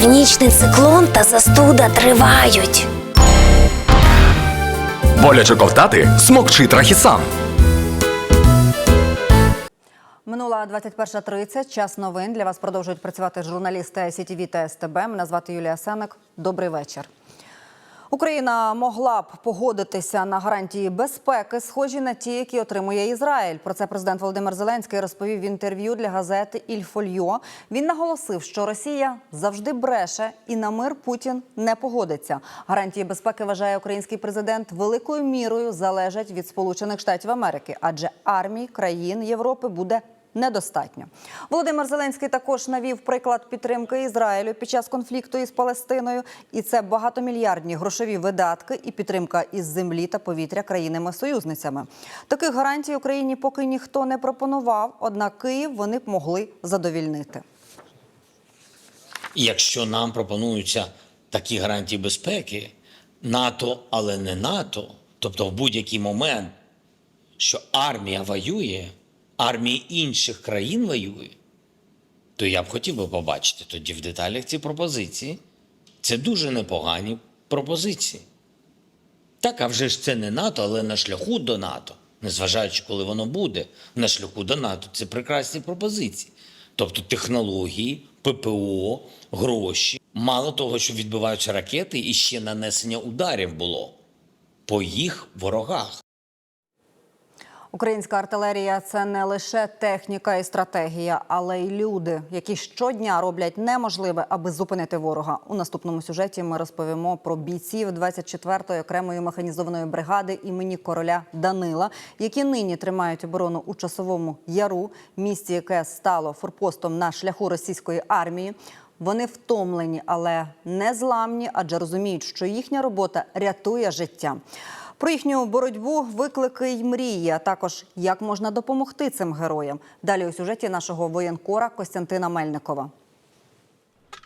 Північний циклон та застуда тривають. Боляче ковтати смокчи трахісан. Минула 21.30, час новин. Для вас продовжують працювати журналісти СІТВ та СТБ. Мене звати Юлія Сенек. Добрий вечір. Україна могла б погодитися на гарантії безпеки, схожі на ті, які отримує Ізраїль. Про це президент Володимир Зеленський розповів в інтерв'ю для газети Ільфольо. Він наголосив, що Росія завжди бреше і на мир Путін не погодиться. Гарантії безпеки вважає український президент великою мірою залежать від Сполучених Штатів Америки, адже армій країн Європи буде недостатньо. Володимир Зеленський також навів приклад підтримки Ізраїлю під час конфлікту із Палестиною. І це багатомільярдні грошові видатки і підтримка із землі та повітря країнами-союзницями. Таких гарантій Україні поки ніхто не пропонував, однак Київ вони б могли задовільнити. Якщо нам пропонуються такі гарантії безпеки, НАТО, але не НАТО, тобто в будь-який момент, що армія воює, армії інших країн воює, то я б хотів би побачити тоді в деталях ці пропозиції. Це дуже непогані пропозиції. Так, а вже ж це не НАТО, але на шляху до НАТО, незважаючи, коли воно буде, на шляху до НАТО, це прекрасні пропозиції. Тобто технології, ППО, гроші. Мало того, що відбиваються ракети, і ще нанесення ударів було по їх ворогах. Українська артилерія це не лише техніка і стратегія, але й люди, які щодня роблять неможливе, аби зупинити ворога. У наступному сюжеті ми розповімо про бійців 24-ї окремої механізованої бригади імені короля Данила, які нині тримають оборону у часовому яру, місті, яке стало форпостом на шляху російської армії. Вони втомлені, але не зламні, адже розуміють, що їхня робота рятує життя. Про їхню боротьбу, виклики й мрії, а також як можна допомогти цим героям. Далі у сюжеті нашого воєнкора Костянтина Мельникова.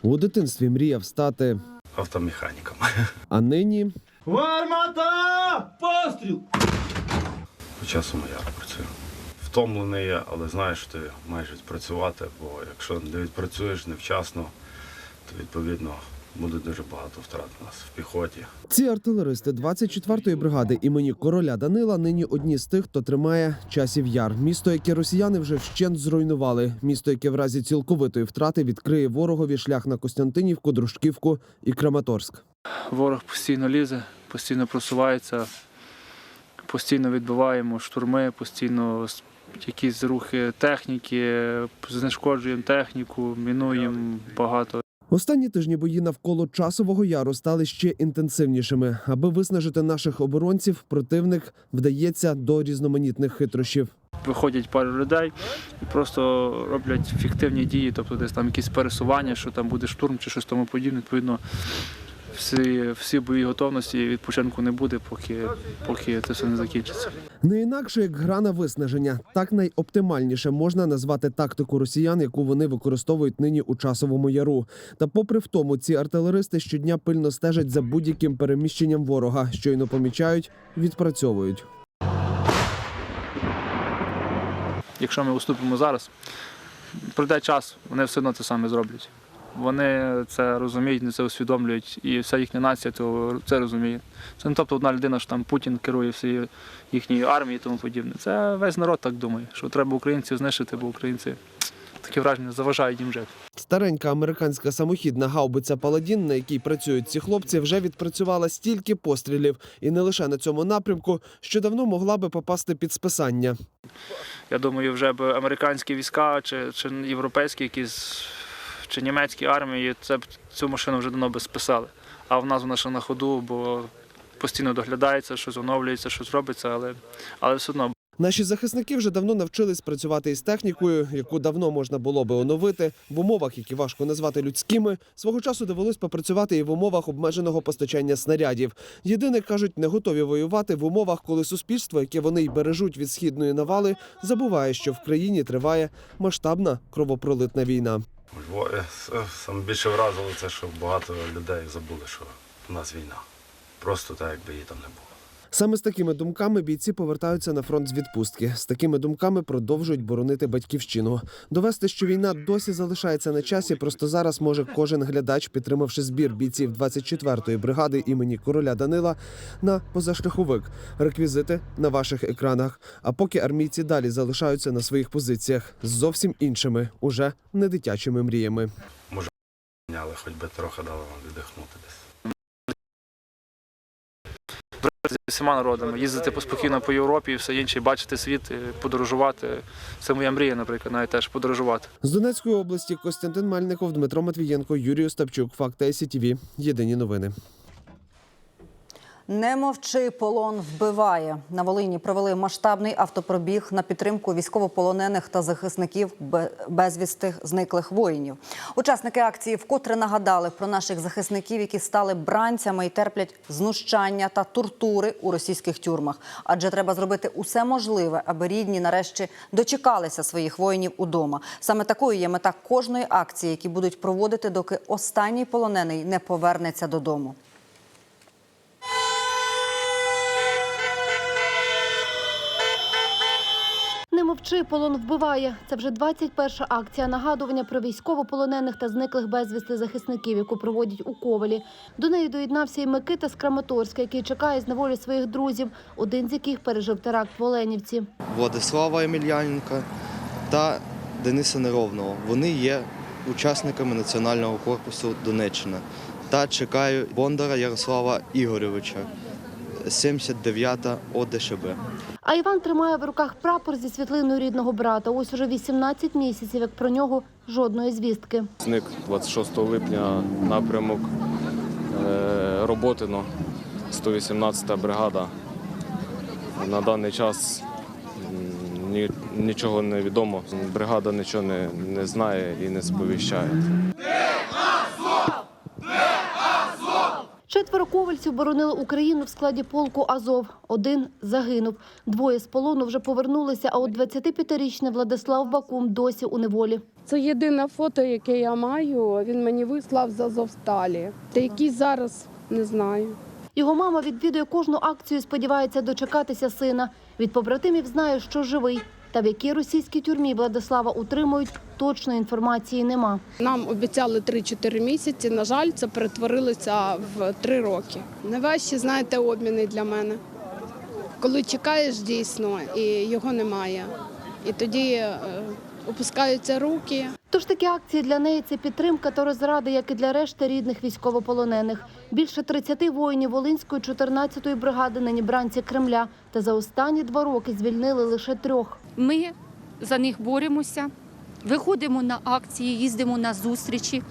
У дитинстві мріяв стати, автомеханіком. а нині Гармата! Постріл! По часу я працюю. Втомлений я, але знаєш, ти маєш відпрацювати, бо якщо не відпрацюєш невчасно, то відповідно буде дуже багато втрат у нас в піхоті. ці артилеристи 24-ї бригади імені короля Данила нині одні з тих, хто тримає часів яр. Місто, яке росіяни вже вщент зруйнували. Місто, яке в разі цілковитої втрати відкриє ворогові шлях на Костянтинівку, Дружківку і Краматорськ. Ворог постійно лізе, постійно просувається, постійно відбиваємо штурми, постійно якісь рухи техніки, знешкоджуємо техніку, мінуємо багато. Останні тижні бої навколо часового яру стали ще інтенсивнішими. Аби виснажити наших оборонців, противник вдається до різноманітних хитрощів. Виходять пару людей і просто роблять фіктивні дії, тобто десь там якісь пересування, що там буде штурм чи щось тому подібне. Відповідно, всі, всі бої готовності відпочинку не буде, поки, поки це все не закінчиться. Не інакше як гра на виснаження. Так найоптимальніше можна назвати тактику росіян, яку вони використовують нині у часовому яру. Та, попри в тому, ці артилеристи щодня пильно стежать за будь-яким переміщенням ворога, щойно помічають, відпрацьовують. Якщо ми уступимо зараз, пройде час, вони все одно це саме зроблять. Вони це розуміють, це усвідомлюють, і вся їхня нація то це розуміє. Це не тобто одна людина, що там Путін керує всією їхньою армією і тому подібне. Це весь народ так думає, що треба українців знищити, бо українці таке враження заважають їм жити. Старенька американська самохідна гаубиця Паладін, на якій працюють ці хлопці, вже відпрацювала стільки пострілів, і не лише на цьому напрямку, що давно могла би попасти під списання. Я думаю, вже б американські війська чи, чи європейські якісь чи німецькі армії це б цю машину вже давно би списали. А в нас вона ще на ходу, бо постійно доглядається, щось оновлюється, щось робиться, але, але все одно. Наші захисники вже давно навчились працювати із технікою, яку давно можна було би оновити в умовах, які важко назвати людськими. Свого часу довелось попрацювати і в умовах обмеженого постачання снарядів. Єдине кажуть, не готові воювати в умовах, коли суспільство, яке вони й бережуть від східної навали, забуває, що в країні триває масштабна кровопролитна війна. У Львові с- саме більше вразило це, що багато людей забули, що в нас війна. Просто так, якби її там не було. Саме з такими думками бійці повертаються на фронт з відпустки. З такими думками продовжують боронити батьківщину. Довести, що війна досі залишається на часі. Просто зараз може кожен глядач, підтримавши збір бійців 24-ї бригади імені короля Данила на позашляховик. Реквізити на ваших екранах. А поки армійці далі залишаються на своїх позиціях з зовсім іншими, уже не дитячими мріями. Але хоч би трохи дали вам віддихнути десь. З усіма народами, їздити поспокійно по Європі і все інше, бачити світ, подорожувати. Це моя мрія, наприклад, навіть теж подорожувати. З Донецької області Костянтин Мальников, Дмитро Матвієнко, Юрій Остапчук. Факт ЕСІТІВІ. Єдині новини. Не мовчи, полон вбиває. На Волині провели масштабний автопробіг на підтримку військовополонених та захисників бе- безвістих зниклих воїнів. Учасники акції вкотре нагадали про наших захисників, які стали бранцями і терплять знущання та тортури у російських тюрмах. Адже треба зробити усе можливе, аби рідні нарешті дочекалися своїх воїнів удома. Саме такою є мета кожної акції, які будуть проводити, доки останній полонений не повернеться додому. Мовчи, полон вбиває. Це вже 21-ша акція нагадування про військовополонених та зниклих безвісти захисників, яку проводять у Ковалі. До неї доєднався і Микита з Краматорська, який чекає з неволі своїх друзів, один з яких пережив теракт в Оленівці. Владислава Емельяненка та Дениса Неровного. Вони є учасниками Національного корпусу Донеччина. Та чекаю Бондара Ярослава Ігоровича, 79-та ОДШБ. А Іван тримає в руках прапор зі світлиною рідного брата. Ось уже 18 місяців, як про нього жодної звістки. Зник 26 липня напрямок е, Роботино, 118 бригада. На даний час нічого не відомо. Бригада нічого не знає і не сповіщає. Ковальців боронили Україну в складі полку Азов. Один загинув. Двоє з полону вже повернулися, а от 25-річний Владислав Бакум досі у неволі. Це єдине фото, яке я маю. Він мені вислав з Азовсталі. Та який зараз не знаю. Його мама відвідує кожну акцію, і сподівається дочекатися сина. Від побратимів знає, що живий. Та в якій російській тюрмі Владислава утримують, точної інформації нема. Нам обіцяли 3-4 місяці. На жаль, це перетворилося в 3 роки. Найважчі, знаєте, обміни для мене. Коли чекаєш дійсно і його немає. І тоді е, опускаються руки. Тож такі акції для неї це підтримка та розради, як і для решти рідних військовополонених. Більше 30 воїнів Волинської 14-ї бригади нині бранці Кремля. Та за останні два роки звільнили лише трьох. Ми за них боремося, виходимо на акції, їздимо на зустрічі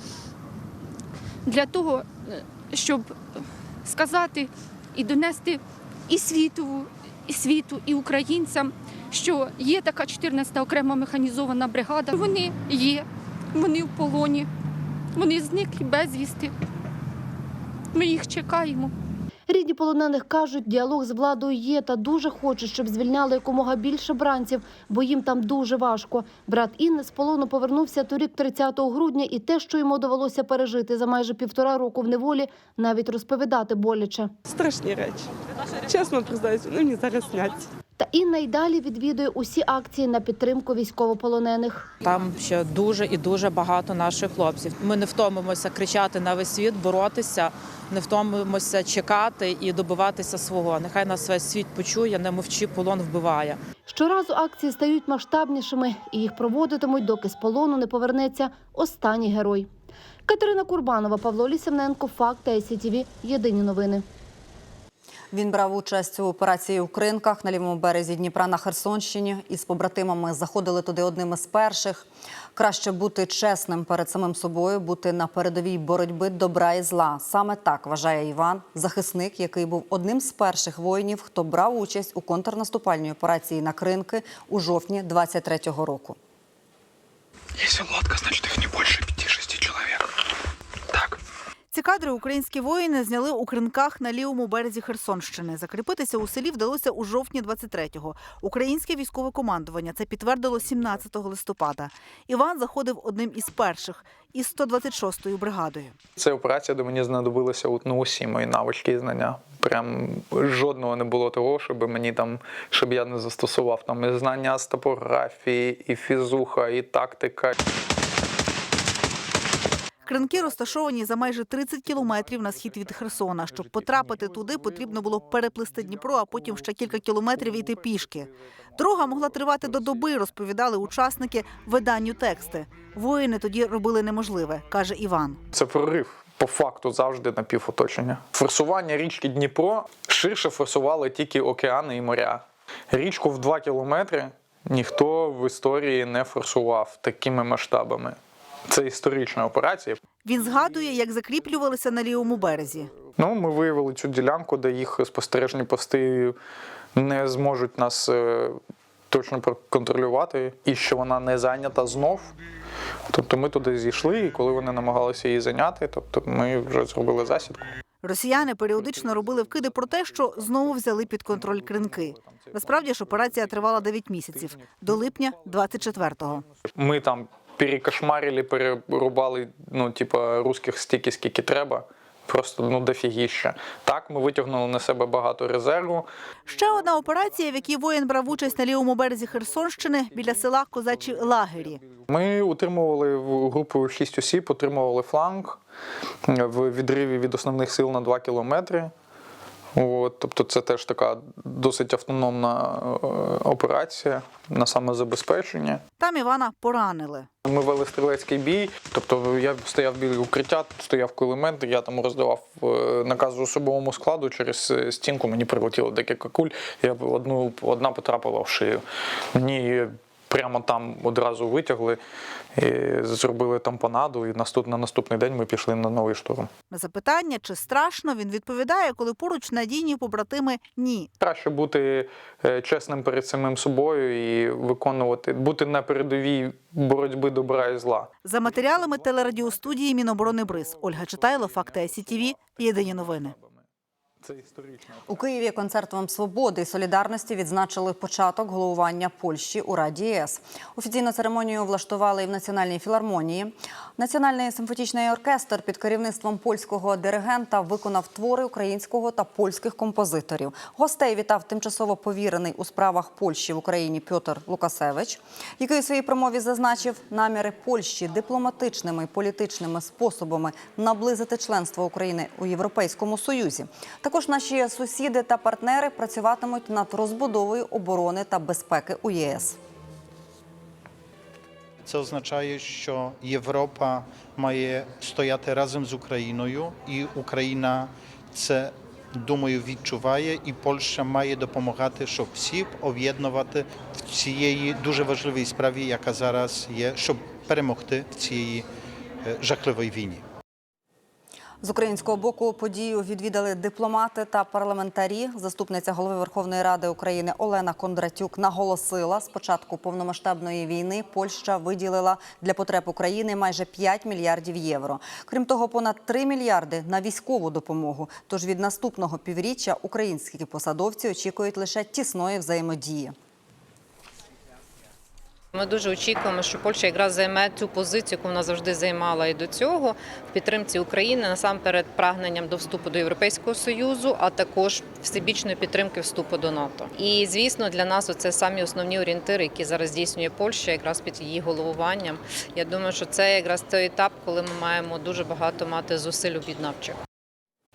для того, е, щоб сказати і донести і світу, і світу, і українцям, що є така 14-та окрема механізована бригада. Вони є, вони в полоні, вони зниклі безвісти. Ми їх чекаємо. Рідні полонених кажуть, діалог з владою є та дуже хочуть, щоб звільняли якомога більше бранців, бо їм там дуже важко. Брат Інни з полону повернувся торік 30 грудня, і те, що йому довелося пережити за майже півтора року в неволі, навіть розповідати боляче. Страшні речі. Чесно признаюся, вони мені зараз сняться. Та Інна й далі відвідує усі акції на підтримку військовополонених. Там ще дуже і дуже багато наших хлопців. Ми не втомимося кричати на весь світ, боротися, не втомимося чекати і добиватися свого. Нехай нас весь світ почує, не мовчи, полон вбиває. Щоразу акції стають масштабнішими, і їх проводитимуть, доки з полону не повернеться останній герой. Катерина Курбанова, Павло Лісівненко, Факт СІТВ. Єдині новини. Він брав участь у операції у Кринках на лівому березі Дніпра на Херсонщині. Із побратимами заходили туди одними з перших. Краще бути чесним перед самим собою, бути на передовій боротьби добра і зла. Саме так вважає Іван, захисник, який був одним з перших воїнів, хто брав участь у контрнаступальній операції на Кринки у жовтні 23-го року. Если лодка, значит их не. Так. Ці кадри українські воїни зняли у кринках на лівому березі Херсонщини. Закріпитися у селі вдалося у жовтні 23-го. Українське військове командування це підтвердило 17 листопада. Іван заходив одним із перших із 126-ю бригадою. Це операція, де мені знадобилися от, ну, усі мої навички і знання. Прям жодного не було того, щоб мені там, щоб я не застосував там і знання з топографії, і фізуха, і тактика. Кринки розташовані за майже 30 кілометрів на схід від Херсона. Щоб потрапити туди, потрібно було переплисти Дніпро, а потім ще кілька кілометрів йти пішки. Дорога могла тривати до доби, розповідали учасники виданню тексти. Воїни тоді робили неможливе, каже Іван. Це прорив. По факту завжди на півоточення. Форсування річки Дніпро ширше форсували тільки океани і моря. Річку в 2 кілометри ніхто в історії не форсував такими масштабами. Це історична операція. Він згадує, як закріплювалися на лівому березі. Ну, ми виявили цю ділянку, де їх спостережні пости не зможуть нас е, точно проконтролювати, і що вона не зайнята знов. Тобто ми туди зійшли, і коли вони намагалися її зайняти, тобто ми вже зробили засідку. Росіяни періодично робили вкиди про те, що знову взяли під контроль кринки. Насправді ж операція тривала 9 місяців до липня 24-го. Ми там перекошмарили, перерубали ну, типа, русських стільки, скільки треба. Просто ну дофігіща. Так, ми витягнули на себе багато резерву. Ще одна операція, в якій воїн брав участь на лівому березі Херсонщини біля села Козачі Лагері. Ми утримували групу 6 осіб, утримували фланг в відриві від основних сил на 2 кілометри. От, тобто це теж така досить автономна е, операція на самозабезпечення. Там Івана поранили. Ми вели стрілецький бій, тобто я стояв біля укриття, стояв кулемет, я там роздавав е, накази особовому складу через е, стінку. Мені прилетіло декілька куль. Я одну одна потрапила в шию. Мені прямо там одразу витягли, і зробили тампонаду, і наступ, на наступний день ми пішли на новий штурм. На запитання, чи страшно, він відповідає, коли поруч надійні побратими ні. Краще бути е, чесним перед самим собою і виконувати, бути на передовій боротьби добра і зла. За матеріалами телерадіостудії Міноборони Бриз. Ольга Читайло, Факти СІТВ, Єдині новини. Це історично. У Києві концертом свободи і солідарності відзначили початок головування Польщі у Раді ЄС. Офіційну церемонію влаштували і в Національній філармонії. Національний симфонічний оркестр під керівництвом польського диригента виконав твори українського та польських композиторів. Гостей вітав тимчасово повірений у справах Польщі в Україні Пьотр Лукасевич, який у своїй промові зазначив наміри Польщі дипломатичними і політичними способами наблизити членство України у Європейському Союзі. Також наші сусіди та партнери працюватимуть над розбудовою оборони та безпеки у ЄС. Це означає, що Європа має стояти разом з Україною, і Україна це думаю відчуває, і Польща має допомагати, щоб всіх об'єднувати в цієї дуже важливій справі, яка зараз є, щоб перемогти в цій е, жахливій війні. З українського боку подію відвідали дипломати та парламентарі. Заступниця голови Верховної Ради України Олена Кондратюк наголосила, з початку повномасштабної війни Польща виділила для потреб України майже 5 мільярдів євро. Крім того, понад 3 мільярди на військову допомогу. Тож від наступного півріччя українські посадовці очікують лише тісної взаємодії. Ми дуже очікуємо, що Польща якраз займе цю позицію, яку вона завжди займала і до цього в підтримці України насамперед прагненням до вступу до Європейського союзу, а також всебічної підтримки вступу до НАТО. І звісно, для нас це самі основні орієнтири, які зараз здійснює Польща, якраз під її головуванням. Я думаю, що це якраз той етап, коли ми маємо дуже багато мати зусиль об'єднавчих.